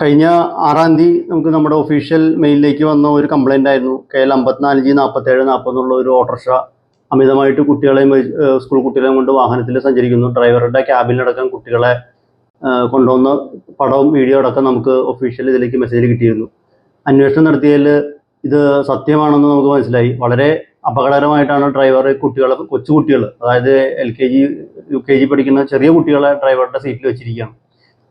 കഴിഞ്ഞ ആറാം തീയതി നമുക്ക് നമ്മുടെ ഒഫീഷ്യൽ മെയിലിലേക്ക് വന്ന ഒരു കംപ്ലൈന്റ് ആയിരുന്നു. കെ എൽ അമ്പത്തിനാല് ജി നാൽപ്പത്തേഴ് നാൽപ്പതെന്നുള്ള ഒരു ഓട്ടോറിക്ഷ അമിതമായിട്ട് കുട്ടികളെയും സ്കൂൾ കുട്ടികളെയും കൊണ്ട് വാഹനത്തിൽ സഞ്ചരിക്കുന്നു. ഡ്രൈവറുടെ ക്യാബിനടക്കം കുട്ടികളെ കൊണ്ടുവന്ന പടവും വീഡിയോ അടക്കം നമുക്ക് ഒഫീഷ്യൽ ഇതിലേക്ക് മെസ്സേജ് കിട്ടിയിരുന്നു. അന്വേഷണം നടത്തിയതിൽ ഇത് സത്യമാണെന്ന് നമുക്ക് മനസ്സിലായി. വളരെ അപകടകരമായിട്ടാണ് ഡ്രൈവർ കുട്ടികളെ കൊച്ചു കുട്ടികൾ അതായത് L K G U K G പഠിക്കുന്ന ചെറിയ കുട്ടികളെ ഡ്രൈവറുടെ സീറ്റിൽ വെച്ചിരിക്കുകയാണ്.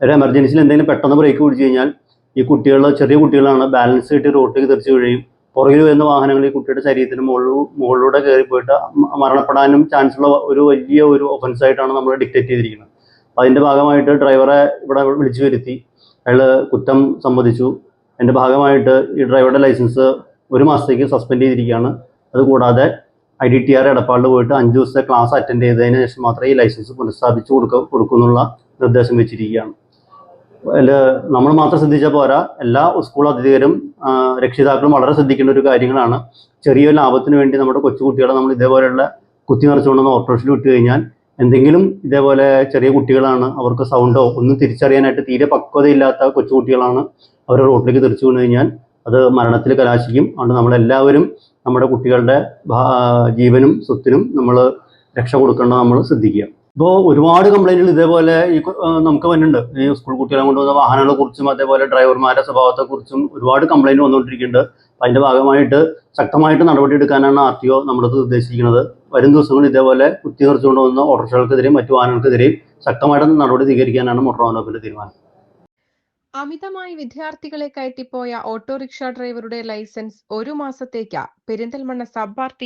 ഒരു എമർജൻസിയിൽ എന്തെങ്കിലും പെട്ടെന്ന് ബ്രേക്ക് പിടിച്ചു കഴിഞ്ഞാൽ ഈ കുട്ടികൾ ചെറിയ കുട്ടികളാണ് ബാലൻസ് കിട്ടി റോട്ടിലേക്ക് തെറിച്ച് വീഴുകയും പുറകിൽ വരുന്ന വാഹനങ്ങൾ ഈ കുട്ടിയുടെ ശരീരത്തിന് മുകളിൽ മുകളിലൂടെ കയറി പോയിട്ട് മരണപ്പെടാനും ചാൻസ് ഉള്ള ഒരു വലിയ ഒരു ഒഫൻസ് ആയിട്ടാണ് നമ്മൾ ഡിക്റ്റേറ്റ് ചെയ്തിരിക്കുന്നത്. അപ്പോൾ അതിന്റെ ഭാഗമായിട്ട് ഡ്രൈവറെ ഇവിടെ വിളിച്ചു വരുത്തി. അയാൾ കുറ്റം സമ്മതിച്ചു. അതിന്റെ ഭാഗമായിട്ട് ഈ ഡ്രൈവറുടെ ലൈസൻസ് ഒരു മാസത്തേക്ക് സസ്പെൻഡ് ചെയ്തിരിക്കുകയാണ്. അതുകൂടാതെ ഐ ഡി ടി ആർ എടപ്പാളിൽ പോയിട്ട് അഞ്ച് ദിവസത്തെ ക്ലാസ് അറ്റൻഡ് ചെയ്തതിന് ശേഷം മാത്രമേ ഈ ലൈസൻസ് പുനഃസ്ഥാപിച്ച് കൊടുക്ക കൊടുക്കുന്നുള്ള നിർദ്ദേശം വെച്ചിരിക്കുകയാണ്. നമ്മൾ മാത്രം ശ്രദ്ധിച്ചാൽ പോരാ. എല്ലാ സ്കൂൾ അധികൃതരും രക്ഷിതാക്കളും വളരെ ശ്രദ്ധിക്കേണ്ട ഒരു കാര്യങ്ങളാണ്. ചെറിയ ലാഭത്തിന് വേണ്ടി നമ്മുടെ കൊച്ചുകുട്ടികളെ നമ്മൾ ഇതേപോലെയുള്ള കുത്തി നിറച്ചുകൊണ്ടുവന്ന് ഓട്ടോറിക്ഷയിൽ വിട്ട് കഴിഞ്ഞാൽ എന്തെങ്കിലും ഇതേപോലെ ചെറിയ കുട്ടികളാണ് അവർക്ക് സൗണ്ടോ ഒന്നും തിരിച്ചറിയാനായിട്ട് തീരെ പക്വതയില്ലാത്ത കൊച്ചുകുട്ടികളാണ് അവർ റോഡിലേക്ക് തിരിച്ചു വീണ് കഴിഞ്ഞാൽ അത് മരണത്തിൽ കലാശിക്കും. അതുകൊണ്ട് നമ്മളെല്ലാവരും നമ്മുടെ കുട്ടികളുടെ ജീവനും സ്വത്തിനും നമ്മൾ രക്ഷ കൊടുക്കേണ്ടത് നമ്മൾ ശ്രദ്ധിക്കുക. ഇപ്പോൾ ഒരുപാട് കംപ്ലൈന്റുകൾ ഇതേപോലെ ഈ നമുക്ക് വന്നിട്ടുണ്ട്. ഈ സ്കൂൾ കുട്ടികളെ കൊണ്ടുവന്ന വാഹനങ്ങളെ കുറിച്ചും അതേപോലെ ഡ്രൈവർമാരുടെ സ്വഭാവത്തെക്കുറിച്ചും ഒരുപാട് കംപ്ലൈന്റ് വന്നുകൊണ്ടിരിക്കുന്നുണ്ട്. അതിന്റെ ഭാഗമായിട്ട് ശക്തമായിട്ട് നടപടി എടുക്കാനാണ് ആർ ടി ഒ നമ്മളത് ഉദ്ദേശിക്കുന്നത് വരും ദിവസങ്ങളിൽ ഇതേപോലെ കുത്തി നിറച്ചുകൊണ്ട് വന്ന ഓട്ടോറിക്ഷകൾക്കെതിരെയും മറ്റു വാഹനങ്ങൾക്കെതിരെയും ശക്തമായിട്ട് നടപടി സ്വീകരിക്കാനാണ് മോട്ടോർ വകുപ്പിന്റെ തീരുമാനം. അമിതമായി വിദ്യാർത്ഥികളെ കയറ്റിപ്പോയ ഓട്ടോറിക്ഷ ഡ്രൈവറുടെ ലൈസൻസ് ഒരു മാസത്തേക്ക്. Perinthalmanna sub R T